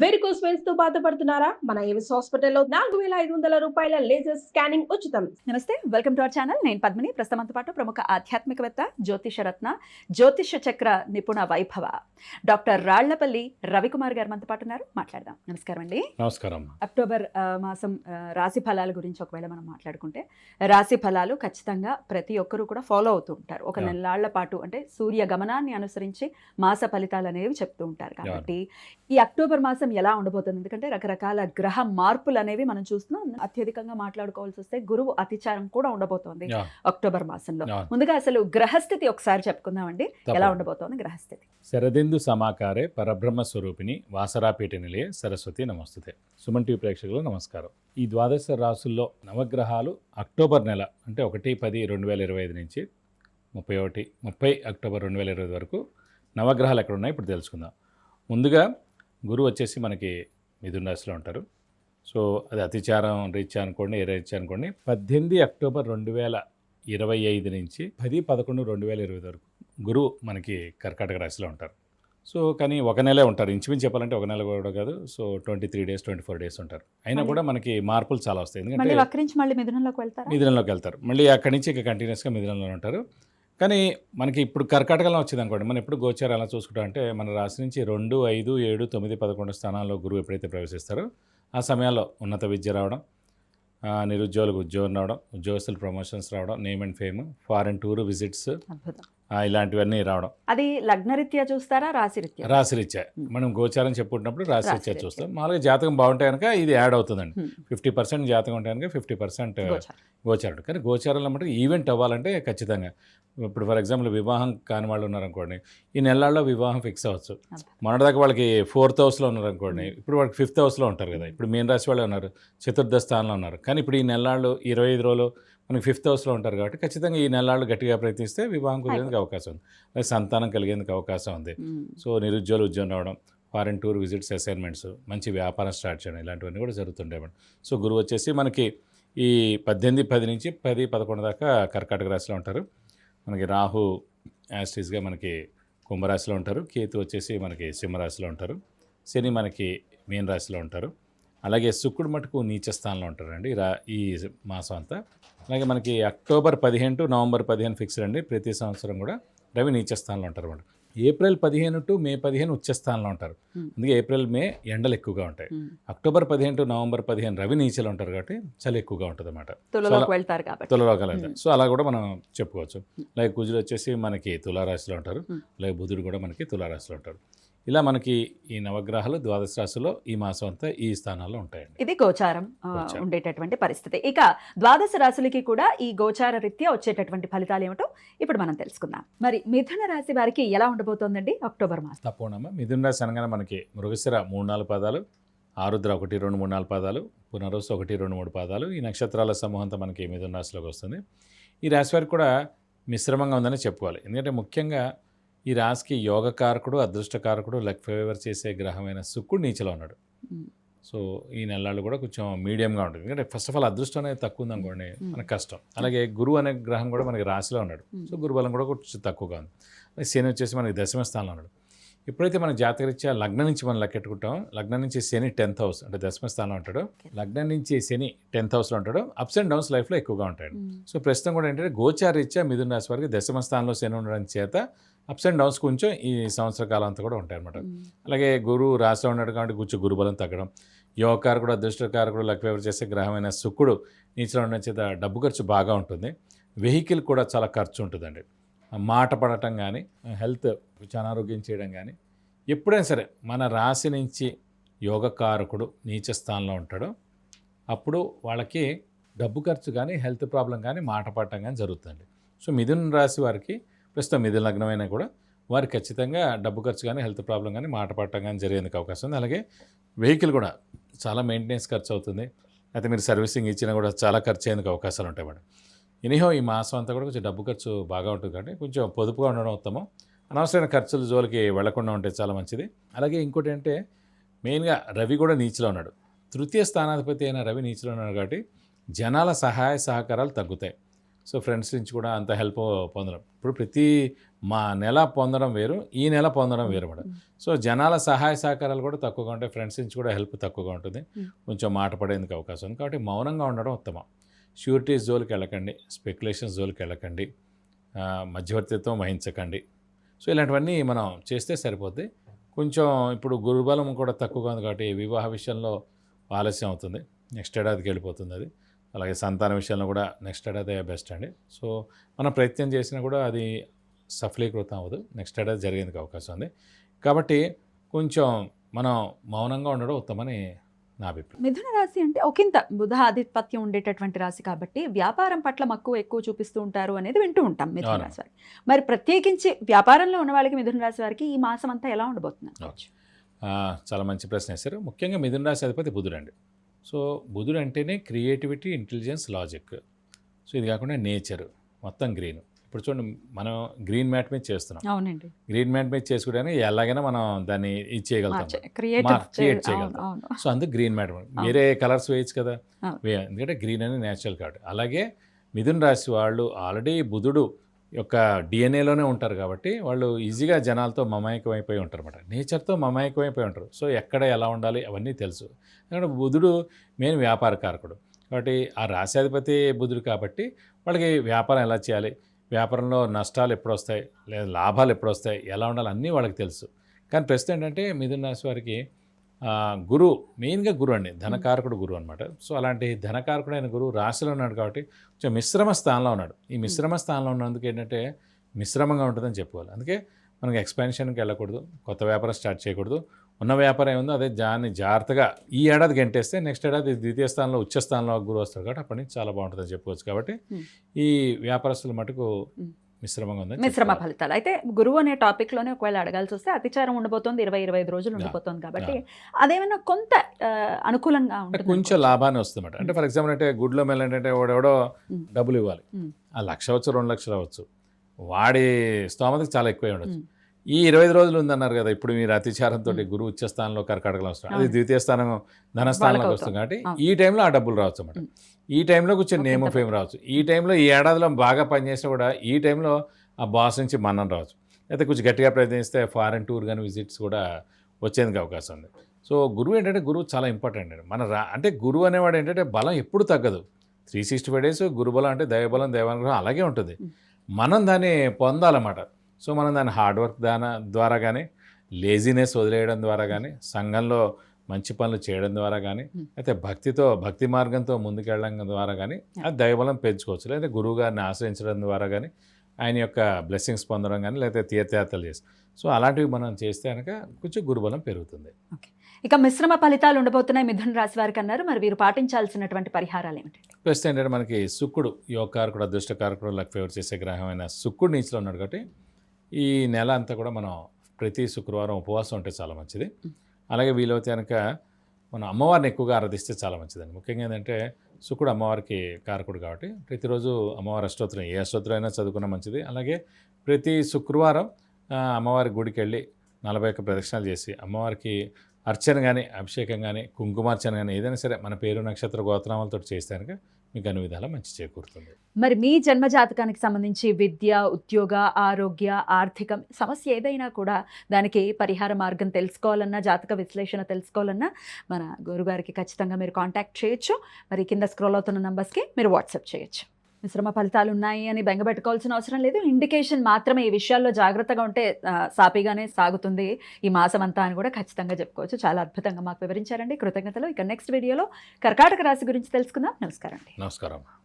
Varicose వెయిన్స్తో బాధపడుతున్నారా? మన Avis హాస్పిటల్లో నాలుగు వేల ఐదు వందల రూపాయల లేజర్ స్కానింగ్ ఉచితం. నమస్తే వెల్కమ్ టు అవర్ ఛానల్. నేను పద్మిని. ప్రస్తుతంతో పాటు ప్రముఖ ఆధ్యాత్మికవేత్త జ్యోతిష రత్న జ్యోతిష చక్ర నిపుణ వైభవ డాక్టర్ రాళ్ళపల్లి రవికుమార్ గారు మనతో పాటు ఉన్నారు. మాట్లాడదాం. నమస్కారం అండి. నమస్కారం. అక్టోబర్ మాసం రాశి ఫలాల గురించి ఒకవేళ మనం మాట్లాడుకుంటే రాశి ఫలాలు ఖచ్చితంగా ప్రతి ఒక్కరూ కూడా ఫాలో అవుతూ ఉంటారు. ఒక. నెలాళ్ళ పాటు అంటే సూర్య గమనాన్ని అనుసరించి మాస ఫలితాలు అనేవి చెప్తూ ఉంటారు కాబట్టి ఈ అక్టోబర్ మాసం ఎలా ఉండబోతుంది? ఎందుకంటే రకరకాల గ్రహ మార్పులు అనేవి మనం చూస్తున్నాం. అత్యధికంగా మాట్లాడుకోవాల్సి వస్తే గురువు అతిచారం కూడా ఉండబోతోంది అక్టోబర్ మాసంలో. ముందుగా అసలు గ్రహస్థితి ఒకసారి చెప్పుకుందామండి. ఎలా. ఉండబోతోంది గ్రహస్థితి? శరదిందు సమాకారే పరబ్రహ్మ స్వరూపిణి వాసరాపీఠ నిలయ సరస్వతి నమస్తుతే. సుమన్ టీవీ ప్రేక్షకులు నమస్కారం. ఈ ద్వాదశ రాసుల్లో నవగ్రహాలు అక్టోబర్ నెల అంటే ఒకటి పది రెండు వేల ఇరవై ఐదు నుంచి ముప్పై ఒకటి ముప్పై అక్టోబర్ రెండు వేల ఇరవై వరకు నవగ్రహాలు ఎక్కడ ఉన్నాయి ఇప్పుడు తెలుసుకుందాం. ముందుగా గురువు వచ్చేసి మనకి మిథున రాశిలో ఉంటారు. సో అది అతిచారం రీత్యా అనుకోండి ఏ రీత్యా అనుకోండి పద్దెనిమిది అక్టోబర్ రెండు వేల ఇరవై ఐదు నుంచి పది పదకొండు రెండు వేల ఇరవై వరకు గురువు మనకి కర్కాటక రాశిలో ఉంటారు. సో కానీ ఒక నెలే ఉంటారు. ఇంచుమించు చెప్పాలంటే ఒక నెల కూడా కాదు. So twenty three days twenty four days ఉంటారు. అయినా కూడా మనకి మార్పులు చాలా వస్తాయి. ఎందుకంటే మిథునంలోకి వెళ్తారా? మిథునంలోకి వెళ్తారు. మళ్ళీ అక్కడి నుంచి ఇక కంటిన్యూస్గా మిథునంలో ఉంటారు. కానీ మనకి ఇప్పుడు కర్కాటకలో వచ్చింది అనుకోండి మనం ఎప్పుడు గోచారం ఎలా చూసుకుంటాం అంటే మన రాశి నుంచి రెండు ఐదు ఏడు తొమ్మిది పదకొండు స్థానాల్లో గురువు ఎప్పుడైతే ప్రవేశిస్తారో ఆ సమయాల్లో ఉన్నత విద్య రావడం నిరుద్యోగులకు ఉద్యోగం రావడం ఉద్యోగస్తులు ప్రమోషన్స్ రావడం name and fame foreign tour visits ఇలాంటివన్నీ రావడం. అది లగ్నరీత్యా చూస్తారా రాశిరీత్యా? రాశిరీత్యా. మనం గోచారం చెప్పుకుంటున్నప్పుడు రాశిరీత్యా. చూస్తాం. మామూలుగా జాతకం బాగుంటే కనుక ఇది యాడ్ అవుతుందండి. ఫిఫ్టీ పర్సెంట్ జాతకం ఉంటే కనుక ఫిఫ్టీ పర్సెంట్ గోచారం. కానీ గోచారంలో మటుకు ఈవెంట్ అవ్వాలంటే ఖచ్చితంగా. ఇప్పుడు ఫర్ ఎగ్జాంపుల్ వివాహం కాని వాళ్ళు ఉన్నారనుకోండి ఈ నెలల్లో వివాహం ఫిక్స్ అవ్వచ్చు. మొన్నటిదాకా వాళ్ళకి ఫోర్త్ హౌస్లో ఉన్నారనుకోండి ఇప్పుడు వాళ్ళకి ఫిఫ్త్ హౌస్లో ఉంటారు కదా. ఇప్పుడు మీన రాశి వాళ్ళే ఉన్నారు చతుర్థ స్థానంలో ఉన్నారు. కానీ ఇప్పుడు ఈ నెలలు ఇరవై ఐదు రోజులు మనకి ఫిఫ్త్ హౌస్లో ఉంటారు కాబట్టి ఖచ్చితంగా ఈ నెలలు గట్టిగా ప్రయత్నిస్తే వివాహం కుదిరేందుకు అవకాశం ఉంది. అలాగే సంతానం కలిగేందుకు అవకాశం ఉంది. సో నిరుద్యోగులు ఉద్యోగం రావడం ఫారెన్ టూర్ విజిట్స్ అసైన్మెంట్స్ మంచి వ్యాపారం స్టార్ట్ చేయడం ఇలాంటివన్నీ కూడా జరుగుతుంటాయి మేడం. సో గురువు వచ్చేసి మనకి ఈ పద్దెనిమిది పది నుంచి పది పదకొండు దాకా కర్కాటక రాశిలో ఉంటారు. మనకి రాహు యాస్టీస్గా మనకి కుంభరాశిలో ఉంటారు. కేతు వచ్చేసి మనకి సింహరాశిలో ఉంటారు. శని మనకి మీన రాశిలో ఉంటారు. అలాగే శుక్రుడు మటుకు నీచ స్థానంలో ఉంటారండి. ఈ రా ఈ మాసం అంతా. అలాగే మనకి అక్టోబర్ పదిహేను టు నవంబర్ పదిహేను ఫిక్స్డ్ అండి. ప్రతి సంవత్సరం కూడా రవి నీచ స్థానంలో ఉంటారు అన్నమాట. ఏప్రిల్ పదిహేను టు మే పదిహేను ఉచ్చ స్థానంలో ఉంటారు. అందుకే ఏప్రిల్ మే ఎండలు ఎక్కువగా ఉంటాయి. అక్టోబర్ పదిహేను టు నవంబర్ పదిహేను రవి నీచలు ఉంటారు కాబట్టి చలి ఎక్కువగా ఉంటుంది అన్నమాట. తులలోకి వెళ్తారు. సో అలా కూడా మనం చెప్పుకోవచ్చు. అలాగే కుజుడు వచ్చేసి మనకి తులారాశిలో ఉంటారు. అలాగే బుధుడు కూడా మనకి తులారాశిలో ఉంటారు. ఇలా మనకి ఈ నవగ్రహాలు ద్వాదశ రాశిలో ఈ మాసం అంతా ఈ స్థానాల్లో ఉంటాయండి. ఇది గోచారం. ఉండేటటువంటి పరిస్థితి. ఇక ద్వాదశ రాశులకి కూడా ఈ గోచార రీత్యా వచ్చేటటువంటి ఫలితాలు ఏమిటో ఇప్పుడు మనం తెలుసుకుందాం. మరి మిథున రాశి వారికి ఎలా ఉండబోతోందండి అక్టోబర్ మాసం? తప్పకుండా. మిథున రాశి అనగానే మనకి మృగశిర మూడు నాలుగు పాదాలు ఆరుద్ర ఒకటి రెండు మూడు నాలుగు పాదాలు పునరుసు ఒకటి రెండు మూడు పాదాలు ఈ నక్షత్రాల సమూహంతో మనకి మిథున రాశిలోకి వస్తుంది. ఈ రాశి వారికి కూడా మిశ్రమంగా ఉందని చెప్పుకోవాలి. ఎందుకంటే ముఖ్యంగా ఈ రాశికి యోగకారకుడు అదృష్టకారకుడు లక్ ఫేవర్ చేసే గ్రహమైన శుక్రుడు నీచలో ఉన్నాడు. సో ఈ నెలలు కూడా కొంచెం మీడియంగా ఉంటుంది. ఎందుకంటే ఫస్ట్ ఆఫ్ ఆల్ అదృష్టం అనేది తక్కువ ఉంది అనుకోండి Mm. మనకు కష్టం. అలాగే గురువు అనే గ్రహం కూడా మనకి రాశిలో ఉన్నాడు. సో గురుబలం కూడా కొంచెం తక్కువగా ఉంది. శని వచ్చేసి మనకి దశమ స్థానంలో ఉన్నాడు. ఎప్పుడైతే మన జాతకరీత్యా లగ్నం నుంచి మనం లెక్కెట్టుకుంటాం లగ్నం నుంచి శని టెన్త్ హౌస్ అంటే దశమ స్థానంలో ఉంటాడు. లగ్నం నుంచి శని టెన్త్ హౌస్లో ఉంటాడు. అప్స్ అండ్ డౌన్స్ లైఫ్లో ఎక్కువగా ఉంటాడు. సో ప్రస్తుతం కూడా ఏంటంటే గోచారీత్యా మిథున రాశి వారికి దశమ స్థానంలో శని ఉండడం చేత అప్స్ అండ్ డౌన్స్ కొంచెం ఈ సంవత్సర కాలం అంతా కూడా ఉంటాయి అన్నమాట. ఉమ్. అలాగే గురువు రాశిలో ఉన్నాడు కాబట్టి కొంచెం గురుబలం తగ్గడం. యోగకారకుడు అదృష్టకారకుడు లక్ ఫేవర్ చేసే గ్రహమైన శుక్రుడు నీచలో ఉండడం చేత డబ్బు ఖర్చు బాగా ఉంటుంది. వెహికల్ కూడా చాలా ఖర్చు ఉంటుందండి. మాట పడటం కానీ హెల్త్ అనారోగ్యం చేయడం కానీ ఎప్పుడైనా సరే మన రాశి నుంచి యోగకారకుడు నీచ స్థానంలో ఉంటాడో. అప్పుడు వాళ్ళకి డబ్బు ఖర్చు కానీ హెల్త్ ప్రాబ్లం కానీ మాట పడటం కానీ జరుగుతుంది సో మిథున రాశి వారికి ప్రస్తుతం మిథున లగ్నమైనా కూడా వారు ఖచ్చితంగా డబ్బు ఖర్చు కానీ హెల్త్ ప్రాబ్లం కానీ మాట పడటం కానీ జరిగేందుకు అవకాశం ఉంది. అలాగే వెహికల్ కూడా చాలా మెయింటెనెన్స్ ఖర్చు అవుతుంది. అయితే మీరు సర్వీసింగ్ ఇచ్చినా కూడా చాలా ఖర్చు అయ్యేందుకు అవకాశాలు ఉంటాయి మేడం. ఎనీహో ఈ మాసం అంతా కూడా కొంచెం డబ్బు ఖర్చు బాగా ఉంటుంది కాబట్టి కొంచెం పొదుపుగా ఉండడం ఉత్తమం. అనవసరమైన ఖర్చులు జోలికి వెళ్ళకుండా ఉంటే చాలా మంచిది. అలాగే ఇంకోటి అంటే మెయిన్గా రవి కూడా నీచిలో ఉన్నాడు. తృతీయ స్థానాధిపతి అయిన రవి నీచిలో ఉన్నాడు కాబట్టి జనాల సహాయ సహకారాలు తగ్గుతాయి. సో ఫ్రెండ్స్ నుంచి కూడా అంత హెల్ప్ పొందడం. ఇప్పుడు ప్రతి మా నెల పొందడం వేరు ఈ నెల పొందడం వేరు మేడం. సో జనాల సహాయ సహకారాలు కూడా తక్కువగా ఉంటాయి ఫ్రెండ్స్ నుంచి కూడా హెల్ప్ తక్కువగా ఉంటుంది. కొంచెం మాట పడేందుకు అవకాశం ఉంది. కాబట్టి మౌనంగా ఉండడం ఉత్తమం. షూరిటీస్ జోలికి వెళ్ళకండి స్పెక్యులేషన్స్ జోలికి వెళ్ళకండి మధ్యవర్తిత్వం వహించకండి. సో ఇలాంటివన్నీ మనం చేస్తే సరిపోద్ది. కొంచెం ఇప్పుడు గురుబలం కూడా తక్కువగా ఉంది కాబట్టి వివాహ విషయంలో ఆలస్యం అవుతుంది. నెక్స్ట్ ఏడాదికి వెళ్ళిపోతుంది అది. అలాగే సంతాన విషయంలో కూడా నెక్స్ట్ ఏడాది బెస్ట్ అండి. సో మనం ప్రయత్నం చేసినా కూడా అది సఫలీకృతం అవ్వదు. నెక్స్ట్ ఏడాది జరిగేందుకు అవకాశం ఉంది. కాబట్టి కొంచెం మనం మౌనంగా ఉండడం ఉత్తమని నా అభిప్రాయం. మిథున రాశి అంటే ఒకంత బుధ ఆధిపత్యం ఉండేటటువంటి రాశి కాబట్టి వ్యాపారం పట్ల మక్కువ ఎక్కువ చూపిస్తూ ఉంటారు అనేది వింటూ ఉంటాం మిథున. రాశి వారికి. మరి ప్రత్యేకించి వ్యాపారంలో ఉన్న వాళ్ళకి మిథున రాశి వారికి ఈ మాసం అంతా ఎలా? ఆ, చాలా మంచి ప్రశ్న వేశారు. ముఖ్యంగా మిథున రాశి అధిపతి బుధుడు అండి. సో బుధుడు అంటేనే క్రియేటివిటీ ఇంటెలిజెన్స్ లాజిక్. సో ఇది కాకుండా నేచర్ మొత్తం గ్రీన్. ఇప్పుడు చూడండి మనం గ్రీన్ మ్యాట్ మీద చేస్తున్నాం. అవునండి. గ్రీన్ మ్యాట్ మీద చేసుకోవడానికి ఎలాగైనా మనం దాన్ని ఇది చేయగలుగుతాం create చేయగలుగుతాం. సో అందుకు గ్రీన్ మ్యాట్ వేరే కలర్స్ వేయచ్చు కదా. ఎందుకంటే గ్రీన్ అనేది న్యాచురల్ కాబట్టి. అలాగే మిథున్ రాశి వాళ్ళు ఆల్రెడీ బుధుడు యొక్క డిఎన్ఏలోనే ఉంటారు కాబట్టి వాళ్ళు ఈజీగా జనాలతో మమాయకం అయిపోయి ఉంటారు అనమాట నేచర్తో మమాయకం అయిపోయి ఉంటారు. సో ఎక్కడ ఎలా ఉండాలి అవన్నీ తెలుసు. ఎందుకంటే బుధుడు మెయిన్ వ్యాపార కారకుడు. కాబట్టి ఆ రాశాధిపతి బుధుడు కాబట్టి వాళ్ళకి వ్యాపారం ఎలా చేయాలి? వ్యాపారంలో నష్టాలు ఎప్పుడు వస్తాయి లేదా లాభాలు ఎప్పుడు వస్తాయి ఎలా ఉండాలి? అన్నీ వాళ్ళకి తెలుసు. కానీ ప్రస్తుతం ఏంటంటే మిథున రాశి వారికి ఆ, గురువు మెయిన్గా గురువు అండి ధనకారకుడు గురువు అనమాట సో అలాంటి ధనకారకుడైన గురువు రాశిలో ఉన్నాడు కాబట్టి కొంచెం మిశ్రమ స్థానంలో ఉన్నాడు. ఈ మిశ్రమ స్థానంలో ఉన్నందుకు ఏంటంటే మిశ్రమంగా ఉంటుందని చెప్పుకోవాలి. అందుకే మనకి ఎక్స్పాన్షన్కి వెళ్ళకూడదు కొత్త వ్యాపారం స్టార్ట్ చేయకూడదు. ఉన్న వ్యాపారం ఏముందో అదే దాన్ని జాగ్రత్తగా ఈ ఏడాది గంటేస్తే నెక్స్ట్ ఏడాది ద్వితీయ స్థానంలో ఉచ్చ స్థానంలో గురువు వస్తాడు కాబట్టి అప్పటి నుంచి చాలా బాగుంటుందని చెప్పుకోవచ్చు కాబట్టి. ఈ వ్యాపారస్తుల మటుకు. మిశ్రమంగా ఉందని మిశ్రమ. ఫలితాలు అయితే గురువు అనే టాపిక్లోనే ఒకవేళ అడగాల్సి వస్తే అతిచారం ఉండబోతోంది ఇరవై ఇరవై ఐదు రోజులు. ఉండబోతోంది కాబట్టి అదేమైనా కొంత అనుకూలంగా ఉంటుంది కొంచెం లాభాన్ని వస్తుందన్నమాట అంటే ఫర్ ఎగ్జాంపుల్ అంటే గుడ్లో మెల్ల ఏంటంటే వాడెవడో Mm. డబ్బులు ఇవ్వాలి. ఆ లక్ష అవచ్చు రెండు లక్షలు అవ్వచ్చు వాడి స్తోమతకి చాలా ఎక్కువే ఉండొచ్చు. ఈ ఇరవై రోజులు ఉందన్నారు కదా ఇప్పుడు మీరు అతిచారంతో. గురువు ఉచ్చ స్థానంలో కర్కాటకలో వస్తుంది అది. ద్వితీయ స్థానం ధనస్థానంలోకి వస్తుంది కాబట్టి. ఈ టైంలో ఆ డబ్బులు రావచ్చు అన్నమాట. ఈ టైంలో కొంచెం నేమ్ ఫేమ్ రావచ్చు. ఈ టైంలో ఈ ఏడాదిలో బాగా పనిచేసినా కూడా ఈ టైంలో ఆ బాస్ నుంచి మన్నం రావచ్చు. అయితే కొంచెం గట్టిగా ప్రయత్నిస్తే ఫారెన్ టూర్ కానీ విజిట్స్ కూడా వచ్చేందుకు అవకాశం ఉంది. సో గురువు ఏంటంటే గురువు చాలా ఇంపార్టెంట్ అండి. మన రా అంటే గురువు అనేవాడు ఏంటంటే బలం ఎప్పుడు తగ్గదు. త్రీ సిక్స్టీ ఫైవ్ డేస్ గురుబలం అంటే దైవబలం దైవానుగ్రహం అలాగే ఉంటుంది. మనం దాన్ని పొందాలన్నమాట. సో మనం దాన్ని హార్డ్ వర్క్ దాని ద్వారా కానీ లేజినెస్ వదిలేయడం ద్వారా కానీ సంఘంలో మంచి పనులు చేయడం ద్వారా కానీ. అయితే భక్తితో భక్తి మార్గంతో ముందుకెళ్ళడం ద్వారా కానీ అది దైవబలం పెంచుకోవచ్చు. లేదా గురువు గారిని ఆశ్రయించడం ద్వారా కానీ ఆయన యొక్క బ్లెస్సింగ్స్ పొందడం కానీ లేకపోతే తీర్థయాత్రలు చేసి సో అలాంటివి మనం చేస్తే కనుక కొంచెం గురుబలం పెరుగుతుంది. ఇక మిశ్రమ ఫలితాలు ఉండబోతున్నాయి మిథున రాశి వారికి అన్నారు. మరి వీరు పాటించాల్సినటువంటి పరిహారాలు ఏమిటి? ప్లస్ ఏంటంటే మనకి శుక్రుడు యోగకారకుడు అదృష్టకారకుడు లక్ ఫేవర్ చేసే గ్రహమైన శుక్రుడు నీచులో ఉన్నాడు కాబట్టి ఈ నెల అంతా కూడా మనం ప్రతి శుక్రవారం ఉపవాసం ఉంటే చాలా మంచిది. అలాగే వీలైతే కనుక మనం అమ్మవారిని ఎక్కువగా ఆరాధిస్తే చాలా మంచిదండి. ముఖ్యంగా ఏంటంటే శుక్రుడు అమ్మవారికి కారకుడు కాబట్టి ప్రతిరోజు అమ్మవారి అష్టోత్తరం ఏ అష్టోత్తరం అయినా చదువుకున్న మంచిది. అలాగే ప్రతి శుక్రవారం అమ్మవారి గుడికి వెళ్ళి నలభై ఒక్క ప్రదక్షిణాలు చేసి అమ్మవారికి అర్చన కానీ అభిషేకం కానీ కుంకుమార్చన కానీ ఏదైనా సరే మన పేరు నక్షత్ర గోత్రామాలతో చేస్తే కనుక మీకు అన్ని విధాలా మంచి చేకూరుతుంది. మరి మీ జన్మ జాతకానికి సంబంధించి విద్య ఉద్యోగ ఆరోగ్య ఆర్థికం సమస్య ఏదైనా కూడా దానికి పరిహార మార్గం తెలుసుకోవాలన్నా జాతక విశ్లేషణ తెలుసుకోవాలన్నా మన గురుగారికి ఖచ్చితంగా మీరు కాంటాక్ట్ చేయొచ్చు. మరి కింద స్క్రోల్ అవుతున్న నంబర్స్కి మీరు వాట్సాప్ చేయొచ్చు. మిశ్రమ ఫలితాలు ఉన్నాయి అని బెంగపెట్టుకోవాల్సిన అవసరం లేదు. ఇండికేషన్ మాత్రమే ఈ విషయాల్లో జాగ్రత్తగా ఉంటే సాపీగానే సాగుతుంది ఈ మాసం అంతా అని కూడా ఖచ్చితంగా చెప్పుకోవచ్చు. చాలా అద్భుతంగా మాకు వివరించారండి. కృతజ్ఞతలు. ఇక నెక్స్ట్ వీడియోలో కర్కాటక రాశి గురించి తెలుసుకుందాం. నమస్కారం అండి. నమస్కారం.